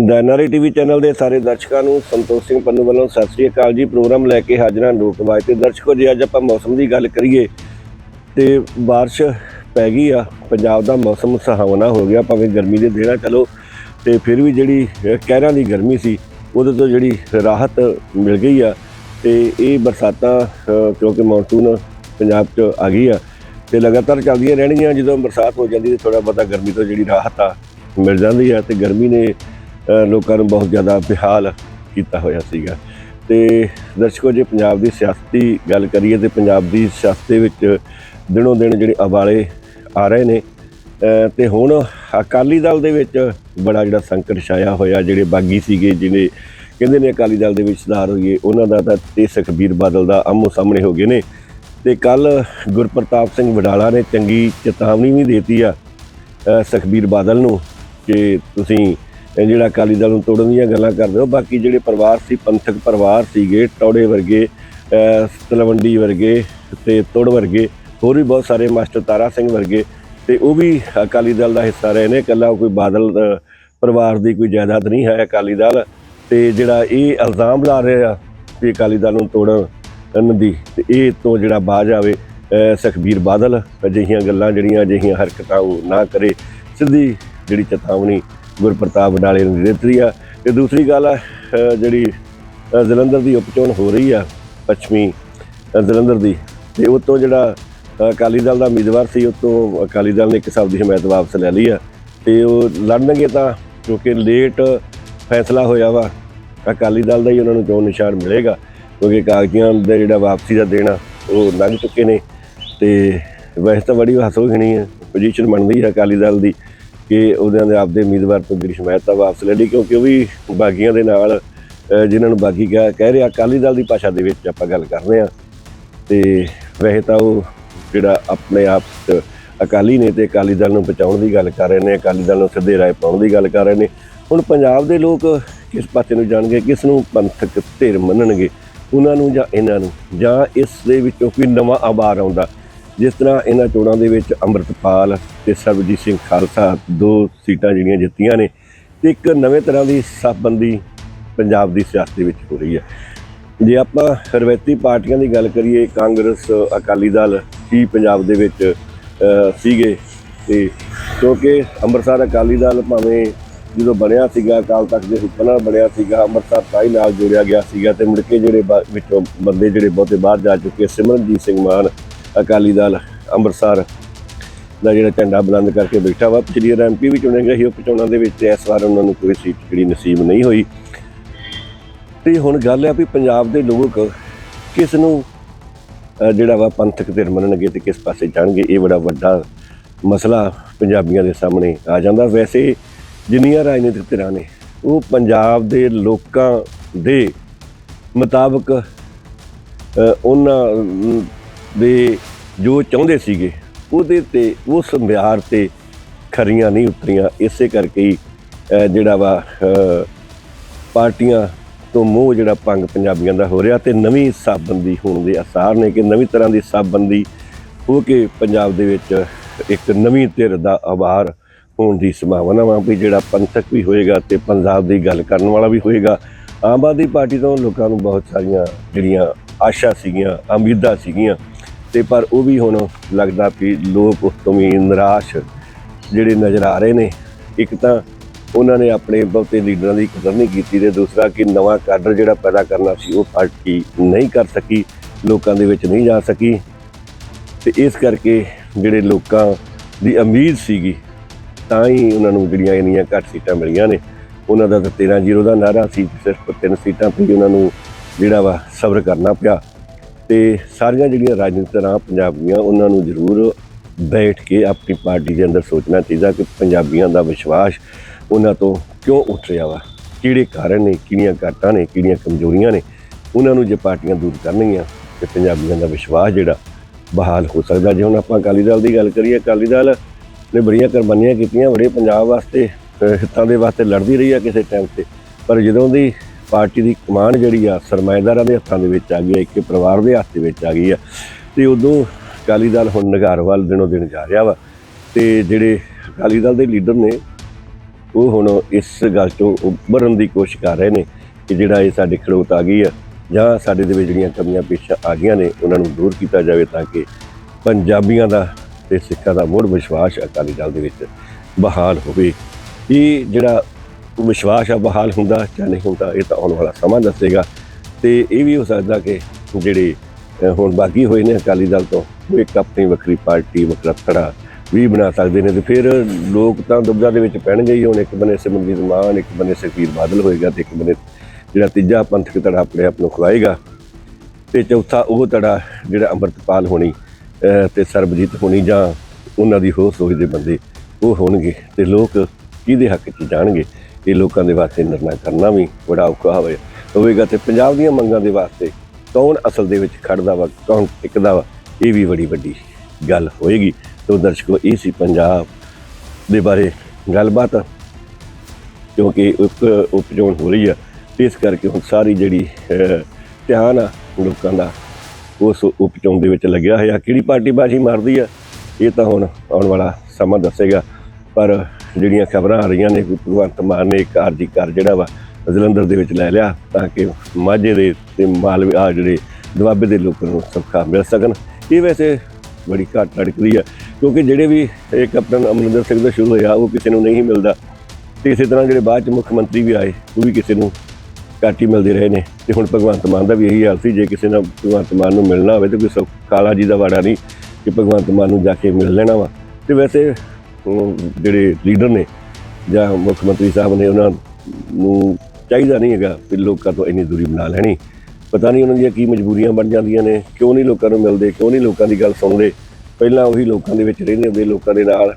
ਦਾ NRI TV channel ਦੇ ਸਾਰੇ ਦਰਸ਼ਕਾਂ ਨੂੰ ਸੰਤੋਖ ਸਿੰਘ ਪੰਨੂ ਵੱਲੋਂ ਸਤਿ ਸ੍ਰੀ ਅਕਾਲ ਜੀ ਪ੍ਰੋਗਰਾਮ ਲੈ ਕੇ ਹਾਜ਼ਰ ਹਾਂ ਲੋਕ ਆਵਾਜ਼ ਤੇ ਦਰਸ਼ਕੋ ਜੇ ਅੱਜ ਆਪਾਂ ਮੌਸਮ ਦੀ ਗੱਲ ਕਰੀਏ ਤੇ بارش ਪੈ ਗਈ ਆ ਪੰਜਾਬ ਦਾ ਮੌਸਮ ਸੁਹਾਵਣਾ ਹੋ ਗਿਆ ਭਾਵੇਂ ਗਰਮੀ ਦੇ ਦੇਣਾ ਚਲੋ ਤੇ ਫਿਰ ਵੀ ਜਿਹੜੀ ਅਹ, ਕਹਿਰਾਂ ਦੀ ਗਰਮੀ ਸੀ ਉਹਦੇ ਤੋਂ ਜਿਹੜੀ ਰਾਹਤ ਮਿਲ ਗਈ ਆ ਤੇ ਇਹ ਬਰਸਾਤਾਂ ਅਹ, ਕਿਉਂਕਿ ਮੌਨਸੂਨ ਪੰਜਾਬ 'ਚ ਆ ਗਈ ਆ ਤੇ ਲਗਾਤਾਰ ਚੱਲਦੀਆਂ ਰਹਿਣਗੀਆਂ ਜਦੋਂ ਬਰਸਾਤ ਹੋ ਜਾਂਦੀ ਤੇ ਥੋੜਾ ਬਹੁਤਾ ਗਰਮੀ ਤੋਂ ਜਿਹੜੀ ਰਾਹਤ ਆ ਮਿਲ ਜਾਂਦੀ ਆ ਤੇ ਗਰਮੀ ਨੇ ਅਹ, ਲੋਕਾਂ ਨੂੰ ਬਹੁਤ ਜ਼ਿਆਦਾ ਬਿਹਾਲ ਕੀਤਾ ਹੋਇਆ ਸੀਗਾ। ਤੇ ਦਰਸ਼ਕੋ ਜੇ ਪੰਜਾਬ ਦੀ ਸਿਆਸਤੀ ਗੱਲ ਕਰੀਏ ਤੇ ਪੰਜਾਬ ਦੀ ਸਿਆਸਤ ਦੇ ਵਿੱਚ ਦਿਨੋਂ ਦਿਨ ਜਿਹੜੇ ਅਵਾਲੇ ਆ ਰਹੇ ਨੇ ਅਹ, ਤੇ ਹੁਣ ਅਕਾਲੀ ਦਲ ਦੇ ਵਿੱਚ ਬੜਾ ਜਿਹੜਾ ਸੰਕਟ ਛਾਇਆ ਹੋਇਆ ਜਿਹੜੇ ਬਾਗੀ ਸੀਗੇ ਜਿਹਨੇ ਕਹਿੰਦੇ ਨੇ ਅਕਾਲੀ ਦਲ ਦੇ ਵਿੱਚ ਸੁਧਾਰ ਹੋਈਏ ਉਹਨਾਂ ਦਾ ਤਾਂ ਤੇ ਸੁਖਬੀਰ ਬਾਦਲ ਦਾ ਆਮੋ ਸਾਹਮਣੇ ਹੋ ਗਏ ਨੇ। ਤੇ ਕੱਲ ਗੁਰਪ੍ਰਤਾਪ ਸਿੰਘ ਵਡਾਲਾ ਨੇ ਚੰਗੀ ਚੇਤਾਵਨੀ ਵੀ ਦੇਤੀ ਆ ਸੁਖਬੀਰ ਬਾਦਲ ਨੂੰ ਕਿ ਤੁਸੀਂ ਇਹ ਜਿਹੜਾ ਅਕਾਲੀ ਦਲ ਨੂੰ ਤੋੜਨ ਦੀਆਂ ਗੱਲਾਂ ਕਰਦੇ ਹੋ ਬਾਕੀ ਜਿਹੜੇ ਪਰਿਵਾਰ ਸੀ ਪੰਥਕ ਪਰਿਵਾਰ ਸੀਗੇ ਟੌੜੇ ਵਰਗੇ ਤਲਵੰਡੀ ਵਰਗੇ ਤੇ ਤੋੜ ਵਰਗੇ ਹੋਰ ਵੀ ਬਹੁਤ ਸਾਰੇ ਮਾਸਟਰ ਤਾਰਾ ਸਿੰਘ ਵਰਗੇ ਤੇ ਉਹ ਵੀ ਅਕਾਲੀ ਦਲ ਦਾ ਹਿੱਸਾ ਰਹੇ ਨੇ। ਇਕੱਲਾ ਕੋਈ ਬਾਦਲ ਪਰਿਵਾਰ ਦੀ ਕੋਈ ਜਾਇਦਾਦ ਨਹੀਂ ਹੈ ਅਕਾਲੀ ਦਲ ਤੇ ਜਿਹੜਾ ਇਹ ਇਲਜ਼ਾਮ ਲਾ ਰਹੇ ਆ ਕਿ ਅਕਾਲੀ ਦਲ ਨੂੰ ਤੋੜਨ ਦੀ ਤੇ ਇਹ ਤੋਂ ਜਿਹੜਾ ਬਾਜ ਆਵੇ ਅ, ਸੁਖਬੀਰ ਬਾਦਲ ਅਜਿਹੀਆਂ ਗੱਲਾਂ ਜਿਹੜੀਆਂ ਅਜਿਹੀਆਂ ਹਰਕਤਾਂ ਉਹ ਨਾ ਕਰੇ। ਸਿੱਧੀ ਜਿਹੜੀ ਚੇਤਾਵਨੀ ਗੁਰਪ੍ਰਤਾਪ ਬਡਾਲੇ ਨੂੰ ਦਿੱਤੀ ਆ। ਤੇ ਦੂਸਰੀ ਗੱਲ ਆ ਜਿਹੜੀ ਜਲੰਧਰ ਦੀ ਉਪਚੋਣ ਹੋ ਰਹੀ ਆ, ਪੱਛਮੀ ਜਲੰਧਰ ਦੀ। ਤੇ ਉਹ ਤੋਂ ਜਿਹੜਾ ਅਕਾਲੀ ਦਲ ਦਾ ਉਮੀਦਵਾਰ ਸੀ ਉਹ ਤੋਂ ਅਕਾਲੀ ਦਲ ਨੇ ਇੱਕ ਹਿਸਾਬ ਦੀ ਹਮਾਇਤ ਵਾਪਸ ਲੈ ਲਈ ਆ। ਤੇ ਉਹ ਲੜਨਗੇ ਤਾਂ, ਕਿਉਂਕਿ ਲੇਟ ਫੈਸਲਾ ਹੋਇਆ ਵਾ, ਅਕਾਲੀ ਦਲ ਦਾ ਹੀ ਉਹਨਾਂ ਨੂੰ ਚੋਣ ਨਿਸ਼ਾਨ ਮਿਲੇਗਾ, ਕਿਉਂਕਿ ਕਾਗਜ਼ਾਂ ਦਾ ਜਿਹੜਾ ਵਾਪਸੀ ਦਾ ਦੇਣਾ, ਉਹ ਲੰਘ ਚੁੱਕੇ ਨੇ। ਤੇ ਵੈਸੇ ਤਾਂ ਬੜੀ ਹਸੋਗਣੀ ਹੈ ਪੋਜੀਸ਼ਨ ਬਣਦੀ ਹੈ ਅਕਾਲੀ ਦਲ ਦੀ। ਕਿ ਉਹਨਾਂ ਦੇ ਆਪਦੇ ਉਮੀਦਵਾਰ ਤੋਂ ਜਿਹੜੀ ਹਮਾਇਤ ਆ ਵਾਪਸ ਲੈ ਲਈ ਕਿਉਂਕਿ ਉਹ ਵੀ ਬਾਗੀਆਂ ਦੇ ਨਾਲ ਅਹ, ਜਿਨ੍ਹਾਂ ਨੂੰ ਬਾਗੀ ਕਹਿ ਕਹਿ ਰਿਹਾ ਅਕਾਲੀ ਦਲ ਦੀ ਭਾਸ਼ਾ ਦੇ ਵਿੱਚ ਆਪਾਂ ਗੱਲ ਕਰਦੇ ਰਹੇ ਹਾਂ। ਤੇ ਵੈਸੇ ਤਾਂ ਉਹ ਜਿਹੜਾ ਆਪਣੇ ਆਪ ਅਕਾਲੀ ਨੇ ਤੇ ਅਕਾਲੀ ਦਲ ਨੂੰ ਬਚਾਉਣ ਦੀ ਗੱਲ ਕਰ ਰਹੇ ਨੇ ਅਕਾਲੀ ਦਲ ਨੂੰ ਸਿੱਧੇ ਰਾਏ ਪਾਉਣ ਦੀ ਗੱਲ ਕਰ ਰਹੇ ਨੇ। ਹੁਣ ਪੰਜਾਬ ਦੇ ਲੋਕ ਕਿਸ ਪਾਸੇ ਨੂੰ ਜਾਣਗੇ ਕਿਸ ਨੂੰ ਪੰਥਕ ਧਿਰ ਮੰਨਣਗੇ ਉਹਨਾਂ ਨੂੰ ਜਾਂ ਇਹਨਾਂ ਨੂੰ ਜਾਂ ਇਸ ਦੇ ਵਿੱਚੋਂ ਕੋਈ ਨਵਾਂ ਆਵਾਰ ਆਉਂਦਾ? ਜਿਸ ਤਰ੍ਹਾਂ ਇਹਨਾਂ ਚੋਣਾਂ ਦੇ ਵਿੱਚ ਅੰਮ੍ਰਿਤਪਾਲ ਤੇ ਸਰਬਜੀਤ ਸਿੰਘ ਖਾਲਸਾ ਦੋ ਸੀਟਾਂ ਜਿਹੜੀਆਂ ਜਿੱਤੀਆਂ ਨੇ ਤੇ ਇੱਕ ਨਵੇਂ ਤਰ੍ਹਾਂ ਦੀ ਸੱਬੰਦੀ ਪੰਜਾਬ ਦੀ ਸਿਆਸਤ ਦੇ ਵਿੱਚ ਹੋ ਰਹੀ ਹੈ। ਜੇ ਆਪਾਂ ਰਵਾਇਤੀ ਪਾਰਟੀਆਂ ਦੀ ਗੱਲ ਕਰੀਏ, ਕਾਂਗਰਸ, ਅਕਾਲੀ ਦਲ ਹੀ ਪੰਜਾਬ ਦੇ ਵਿੱਚ ਸੀਗੇ ਤੇ ਕਿਉਂਕਿ ਅੰਮ੍ਰਿਤਸਰ ਅਕਾਲੀ ਦਲ ਭਾਵੇਂ ਜਦੋਂ ਬਣਿਆ ਸੀਗਾ, ਅਕਾਲ ਤਖਤ ਦੇ ਹੁਕਮ ਨਾਲ ਬਣਿਆ ਸੀਗਾ, ਅੰਮ੍ਰਿਤਸਰ ਤਾਈ ਨਾਲ ਜੋੜਿਆ ਗਿਆ ਸੀਗਾ ਤੇ ਮੁੜ ਕੇ ਜਿਹੜੇ ਬਾ- ਵਿੱਚੋਂ ਬੰਦੇ ਜਿਹੜੇ ਬਹੁਤੇ ਬਾਹਰ ਜਾ ਚੁੱਕੇ, ਸਿਮਰਨਜੀਤ ਸਿੰਘ ਮਾਨ ਅਕਾਲੀ ਦਲ ਅੰਮ੍ਰਿਤਸਰ ਦਾ ਜਿਹੜਾ ਝੰਡਾ ਬੁਲੰਦ ਕਰਕੇ ਬੈਠਾ ਵਾ। ਪਿਛਲੀ ਵਾਰ ਐਮਪੀ ਵੀ ਚੁਣੇ ਗਏ ਸੀ, ਉਹ ਚੋਣਾਂ ਦੇ ਵਿੱਚ ਇਸ ਵਾਰ ਉਹਨਾਂ ਨੂੰ ਕੋਈ ਸੀਟ ਜਿਹੜੀ ਨਸੀਬ ਨਹੀਂ ਹੋਈ। ਤੇ ਹੁਣ ਗੱਲ ਆ ਵੀ ਪੰਜਾਬ ਦੇ ਲੋਕ ਕਿਸ ਨੂੰ ਜਿਹੜਾ ਵਾ ਪੰਥਕ ਧਿਰ ਮੰਨਣਗੇ ਤੇ ਕਿਸ ਪਾਸੇ ਜਾਣਗੇ, ਇਹ ਬੜਾ ਵੱਡਾ ਮਸਲਾ ਪੰਜਾਬੀਆਂ ਦੇ ਸਾਹਮਣੇ ਆ ਜਾਂਦਾ। ਵੈਸੇ ਜਿੰਨੀਆਂ ਰਾਜਨੀਤਿਕ ਧਿਰਾਂ ਨੇ, ਉਹ ਪੰਜਾਬ ਦੇ ਲੋਕਾਂ ਦੇ ਮੁਤਾਬਕ ਉਹਨਾਂ ਦੇ ਜੋ ਚਾਹੁੰਦੇ ਸੀਗੇ, ਉਹਦੇ ਤੇ, ਉਸ ਮਿਆਰ ਤੇ ਖਰੀਆਂ ਨਹੀਂ ਉਤਰੀਆਂ। ਇਸੇ ਕਰਕੇ ਹੀ ਜਿਹੜਾ ਵਾ ਪਾਰਟੀਆਂ ਤੋਂ ਮੋਹ ਜਿਹੜਾ ਭੰਗ ਪੰਜਾਬੀਆਂ ਦਾ ਹੋ ਰਿਹਾ ਤੇ ਨਵੀਂ ਸਾਬੰਦੀ ਹੋਣ ਦੇ ਆਸਾਰ ਨੇ ਕਿ ਨਵੀਂ ਤਰ੍ਹਾਂ ਦੀ ਸਾਬੰਦੀ ਹੋ ਕੇ ਪੰਜਾਬ ਦੇ ਵਿੱਚ ਇੱਕ ਨਵੀਂ ਧਿਰ ਦਾ ਆਵਾਰ ਹੋਣ ਦੀ ਸੰਭਾਵਨਾ ਵਾ ਵੀ ਜਿਹੜਾ ਪੰਥਕ ਵੀ ਹੋਏਗਾ ਤੇ ਪੰਜਾਬ ਦੀ ਗੱਲ ਕਰਨ ਵਾਲਾ ਵੀ ਹੋਏਗਾ। ਆਮ ਆਦਮੀ ਪਾਰਟੀ ਤੋਂ ਲੋਕਾਂ ਨੂੰ ਬਹੁਤ ਸਾਰੀਆਂ ਜਿਹੜੀਆਂ ਆਸ਼ਾ ਸੀਗੀਆਂ, ਉਮੀਦਾਂ ਸੀਗੀਆਂ ਤੇ ਪਰ ਉਹ ਵੀ ਹੁਣ ਲੱਗਦਾ ਵੀ ਲੋਕ ਉਸ ਤੋਂ ਵੀ ਨਿਰਾਸ਼ ਜਿਹੜੇ ਨਜ਼ਰ ਆ ਰਹੇ ਨੇ। ਇੱਕ ਤਾਂ ਉਹਨਾਂ ਨੇ ਆਪਣੇ ਬਹੁਤੇ ਲੀਡਰਾਂ ਦੀ ਕਦਰ ਨਹੀਂ ਕੀਤੀ ਤੇ ਦੂਸਰਾ ਕਿ ਨਵਾਂ ਕਾਡਰ ਜਿਹੜਾ ਪੈਦਾ ਕਰਨਾ ਸੀ ਉਹ ਪਾਰਟੀ ਨਹੀਂ ਕਰ ਸਕੀ, ਲੋਕਾਂ ਦੇ ਵਿੱਚ ਨਹੀਂ ਜਾ ਸਕੀ। ਤੇ ਇਸ ਕਰਕੇ ਜਿਹੜੇ ਲੋਕਾਂ ਦੀ ਉਮੀਦ ਸੀਗੀ, ਤਾਂ ਹੀ ਉਹਨਾਂ ਨੂੰ ਜਿਹੜੀਆਂ ਇੰਨੀਆਂ ਘੱਟ ਸੀਟਾਂ ਮਿਲੀਆਂ ਨੇ। ਉਹਨਾਂ ਦਾ ਤਾਂ 13-0 ਦਾ ਨਾਰਾ ਸੀ, ਸਿਰਫ ਤਿੰਨ ਸੀਟਾਂ ਪਈ ਉਹਨਾਂ ਨੂੰ ਜਿਹੜਾ ਵਾ ਸਬਰ ਕਰਨਾ ਪਿਆ। ਤੇ ਸਾਰੀਆਂ ਜਿਹੜੀਆਂ ਰਾਜਨੀਤਿਕ ਧਿਰਾਂ ਪੰਜਾਬ ਦੀਆਂ, ਉਹਨਾਂ ਨੂੰ ਜ਼ਰੂਰ ਬੈਠ ਕੇ ਆਪਣੀ ਪਾਰਟੀ ਦੇ ਅੰਦਰ ਸੋਚਣਾ ਚਾਹੀਦਾ ਕਿ ਪੰਜਾਬੀਆਂ ਦਾ ਵਿਸ਼ਵਾਸ ਉਹਨਾਂ ਤੋਂ ਕਿਉਂ ਉੱਠ ਰਿਹਾ ਵਾ? ਕਿਹੜੇ ਕਾਰਨ ਨੇ, ਕਿਹੜੀਆਂ ਘਾਟਾਂ ਨੇ, ਕਿਹੜੀਆਂ ਕਮਜ਼ੋਰੀਆਂ ਨੇ? ਉਹਨਾਂ ਨੂੰ ਜੇ ਪਾਰਟੀਆਂ ਦੂਰ ਕਰਨਗੀਆਂ, ਤੇ ਪੰਜਾਬੀਆਂ ਦਾ ਵਿਸ਼ਵਾਸ ਜਿਹੜਾ ਬਹਾਲ ਹੋ ਸਕਦਾ। ਜੇ ਹੁਣ ਆਪਾਂ ਅਕਾਲੀ ਦਲ ਦੀ ਗੱਲ ਕਰੀਏ, ਅਕਾਲੀ ਦਲ ਨੇ ਬੜੀਆਂ ਕੁਰਬਾਨੀਆਂ ਕੀਤੀਆਂ, ਬੜੇ ਪੰਜਾਬ ਵਾਸਤੇ ਹਿੱਤਾਂ ਦੇ ਵਾਸਤੇ ਲੜਦੀ ਰਹੀ ਆ ਕਿਸੇ ਟਾਈਮ ਤੇ। ਪਰ ਜਦੋਂ ਦੀ ਪਾਰਟੀ ਦੀ ਕਮਾਂਡ ਜਿਹੜੀ ਆ ਸਰਮਾਏਦਾਰਾਂ ਦੇ ਹੱਥਾਂ ਦੇ ਵਿੱਚ ਆ ਗਈ ਆ, ਇੱਕ ਪਰਿਵਾਰ ਦੇ ਹੱਥ ਦੇ ਵਿੱਚ ਆ ਗਈ ਆ। ਤੇ ਉਦੋਂ ਅਕਾਲੀ ਦਲ ਹੁਣ ਨਗਾਰ ਵੱਲ ਦਿਨੋਂ ਦਿਨ ਜਾ ਰਿਹਾ ਵਾ। ਤੇ ਜਿਹੜੇ ਅਕਾਲੀ ਦਲ ਦੇ ਲੀਡਰ ਨੇ, ਉਹ ਹੁਣ ਇਸ ਗੱਲ ਤੋਂ ਉੱਭਰਨ ਦੀ ਕੋਸ਼ਿਸ਼ ਕਰ ਰਹੇ ਨੇ ਕਿ ਜਿਹੜਾ ਇਹ ਸਾਡੇ ਖੜੋਤ ਆ ਗਈ ਆ, ਜਾਂ ਸਾਡੇ ਦੇ ਵਿੱਚ ਜਿਹੜੀਆਂ ਕਮੀਆਂ ਪੇਸ਼ਾਂ ਆ ਗਈਆਂ ਨੇ, ਉਹਨਾਂ ਨੂੰ ਦੂਰ ਕੀਤਾ ਜਾਵੇ ਤਾਂ ਕਿ ਪੰਜਾਬੀਆਂ ਦਾ ਤੇ ਸਿੱਖਾਂ ਦਾ ਮੁੜ ਵਿਸ਼ਵਾਸ ਅਕਾਲੀ ਦਲ ਦੇ ਵਿੱਚ ਬਹਾਲ ਹੋਵੇ। ਇਹ ਜਿਹੜਾ ਵਿਸ਼ਵਾਸ ਆ ਬਹਾਲ ਹੁੰਦਾ ਜਾਂ ਨਹੀਂ ਹੁੰਦਾ, ਇਹ ਤਾਂ ਆਉਣ ਵਾਲਾ ਸਮਾਂ ਦੱਸੇਗਾ। ਤੇ ਇਹ ਵੀ ਹੋ ਸਕਦਾ ਕਿ ਜਿਹੜੇ ਹੁਣ ਬਾਕੀ ਹੋਏ ਨੇ ਅਕਾਲੀ ਦਲ ਤੋਂ, ਉਹ ਇੱਕ ਆਪਣੀ ਵੱਖਰੀ ਪਾਰਟੀ, ਵੱਖਰਾ ਥੜਾ ਵੀ ਬਣਾ ਸਕਦੇ ਨੇ ਤੇ ਫਿਰ ਲੋਕ ਤਾਂ ਦੁਬਦਾ ਦੇ ਵਿੱਚ ਪੈਣਗੇ ਹੀ ਹੁਣ। ਇੱਕ ਬੰਨੇ ਸਿਮਰਜੀਤ ਮਾਨ, ਇੱਕ ਬੰਨੇ ਸੁਖਬੀਰ ਬਾਦਲ ਹੋਏਗਾ ਤੇ ਇੱਕ ਬੰਨੇ ਜਿਹੜਾ ਤੀਜਾ ਪੰਥਕ ਧੜਾ ਆਪਣੇ ਆਪ ਨੂੰ ਖਵਾਏਗਾ। ਤੇ ਚੌਥਾ ਉਹ ਧੜਾ ਜਿਹੜਾ ਅੰਮ੍ਰਿਤਪਾਲ ਹੋਣੀ, ਅਹ, ਤੇ ਸਰਬਜੀਤ ਹੋਣੀ ਜਾਂ ਉਹਨਾਂ ਦੀ ਹੋਰ ਸੋਚ ਦੇ ਬੰਦੇ ਉਹ ਹੋਣਗੇ ਤੇ ਲੋਕ ਕਿਹਦੇ ਹੱਕ 'ਚ ਜਾਣਗੇ? ਇਹ ਲੋਕਾਂ ਦੇ ਵਾਸਤੇ ਨਿਰਣਾ ਕਰਨਾ ਵੀ ਬੜਾ ਔਖਾ ਹੋਵੇ ਹੋਵੇਗਾ ਤੇ ਪੰਜਾਬ ਦੀਆਂ ਮੰਗਾਂ ਦੇ ਵਾਸਤੇ ਕੌਣ ਅਸਲ ਦੇ ਵਿੱਚ ਖੜਦਾ ਵਾ, ਕੌਣ ਟਿਕਦਾ ਵਾ, ਇਹ ਵੀ ਬੜੀ ਵੱਡੀ ਗੱਲ ਹੋਏਗੀ। ਤੋਂ ਦਰਸ਼ਕੋ, ਇਹ ਸੀ ਪੰਜਾਬ ਦੇ ਬਾਰੇ ਗੱਲਬਾਤ, ਕਿਉਂਕਿ ਉਪ ਉਪਜੋਣ ਹੋ ਰਹੀ ਆ। ਇਸ ਕਰਕੇ ਹੁਣ ਸਾਰੀ ਜਿਹੜੀ ਧਿਆਨ ਆ ਲੋਕਾਂ ਦਾ, ਉਸ ਉਪਚੋਣ ਦੇ ਵਿੱਚ ਲੱਗਿਆ ਹੋਇਆ। ਕਿਹੜੀ ਪਾਰਟੀ ਬਾਜੀ ਮਾਰਦੀ ਆ, ਇਹ ਤਾਂ ਹੁਣ ਆਉਣ ਵਾਲਾ ਸਮਾਂ ਦੱਸੇਗਾ। ਪਰ ਜਿਹੜੀਆਂ ਖਬਰਾਂ ਆ ਰਹੀਆਂ ਨੇ ਕਿ ਭਗਵੰਤ ਮਾਨ ਨੇ ਇੱਕ ਆਰਜੀ ਘਰ ਜਿਹੜਾ ਵਾ, ਜਲੰਧਰ ਦੇ ਵਿੱਚ ਲੈ ਲਿਆ, ਤਾਂ ਕਿ ਮਾਝੇ ਦੇ ਤੇ ਮਾਲਵੇ ਆ ਜਿਹੜੇ ਦੁਆਬੇ ਦੇ ਲੋਕਾਂ ਨੂੰ ਸੁੱਖਾ ਮਿਲ ਸਕਣ। ਇਹ ਵੈਸੇ ਬੜੀ ਘੱਟ ਲੜਕਦੀ ਆ, ਕਿਉਂਕਿ ਜਿਹੜੇ ਵੀ ਇਹ ਕੈਪਟਨ ਅਮਰਿੰਦਰ ਸਿੰਘ ਦਾ ਸ਼ੁਰੂ ਹੋਇਆ, ਉਹ ਕਿਸੇ ਨੂੰ ਨਹੀਂ ਮਿਲਦਾ। ਤੇ ਇਸੇ ਤਰ੍ਹਾਂ ਜਿਹੜੇ ਬਾਅਦ ਚ ਮੁੱਖ ਮੰਤਰੀ ਵੀ ਆਏ, ਉਹ ਵੀ ਕਿਸੇ ਨੂੰ ਘੱਟ ਹੀ ਮਿਲਦੇ ਰਹੇ ਨੇ। ਤੇ ਹੁਣ ਭਗਵੰਤ ਮਾਨ ਦਾ ਵੀ ਇਹੀ ਹਾਲ ਸੀ, ਜੇ ਕਿਸੇ ਨਾਲ ਭਗਵੰਤ ਮਾਨ ਨੂੰ ਮਿਲਣਾ ਹੋਵੇ, ਤੇ ਕੋਈ ਸੌ- ਕਾਲਾ ਜੀ ਦਾ ਵਾੜਾ ਨਹੀਂ ਕਿ ਭਗਵੰਤ ਮਾਨ ਨੂੰ ਜਾ ਕੇ ਮਿਲ ਲੈਣਾ ਵਾ। ਤੇ ਵੈਸੇ ਜਿਹੜੇ ਲੀਡਰ ਨੇ ਜਾਂ ਮੁੱਖ ਮੰਤਰੀ ਸਾਹਿਬ ਨੇ ਉਹਨਾਂ ਨੂੰ ਚਾਹੀਦਾ ਨਹੀਂ ਹੈਗਾ ਕਿ ਲੋਕਾਂ ਤੋਂ ਇੰਨੀ ਦੂਰੀ ਬਣਾ ਲੈਣੀ। ਪਤਾ ਨਹੀਂ ਉਹਨਾਂ ਦੀਆਂ ਕੀ ਮਜਬੂਰੀਆਂ ਬਣ ਜਾਂਦੀਆਂ ਨੇ, ਕਿਉਂ ਨਹੀਂ ਲੋਕਾਂ ਨੂੰ ਮਿਲਦੇ, ਕਿਉਂ ਨਹੀਂ ਲੋਕਾਂ ਦੀ ਗੱਲ ਸੁਣਦੇ। ਪਹਿਲਾਂ ਉਹੀ ਲੋਕਾਂ ਦੇ ਵਿੱਚ ਰਹਿੰਦੇ ਹੁੰਦੇ, ਲੋਕਾਂ ਦੇ ਨਾਲ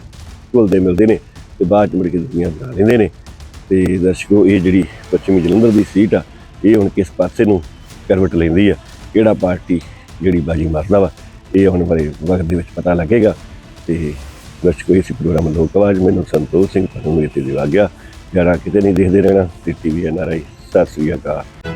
ਘੁਲਦੇ ਮਿਲਦੇ ਨੇ ਤੇ ਬਾਅਦ ਚ ਮੁੜ ਕੇ ਦੁਨੀਆ ਬਣਾ ਲੈਂਦੇ ਨੇ। ਤੇ ਦਰਸ਼ਕੋ, ਇਹ ਜਿਹੜੀ ਪੱਛਮੀ ਜਲੰਧਰ ਦੀ ਸੀਟ ਆ, ਇਹ ਹੁਣ ਕਿਸ ਪਾਸੇ ਨੂੰ ਕਰਵਟ ਲੈਂਦੀ ਆ? ਕਿਹੜਾ ਪਾਰਟੀ ਜਿਹੜੀ ਬਾਜੀ ਮਾਰਦਾ ਵਾ, ਇਹ ਹੁਣ ਬਾਰੇ ਵਕਤ ਦੇ ਵਿੱਚ ਪਤਾ ਲੱਗੇਗਾ ਤੇ ਦਰਸ਼ਕੋ ਇਸ ਪ੍ਰੋਗਰਾਮ ਲੋਕ ਆਵਾਜ਼ ਮੈਨੂੰ ਸੰਤੋਖ ਸਿੰਘ ਤੁਹਾਨੂੰ ਇੱਥੇ ਦਿਵਾ ਗਿਆ ਜਰਾ ਕਿਤੇ ਨਹੀਂ ਦੇਖਦੇ ਰਹਿਣਾ, ਤੇ ਟੀਵੀ ਐਨਆਰਆਈ ਸਤਿ ਸ੍ਰੀ ਅਕਾਲ।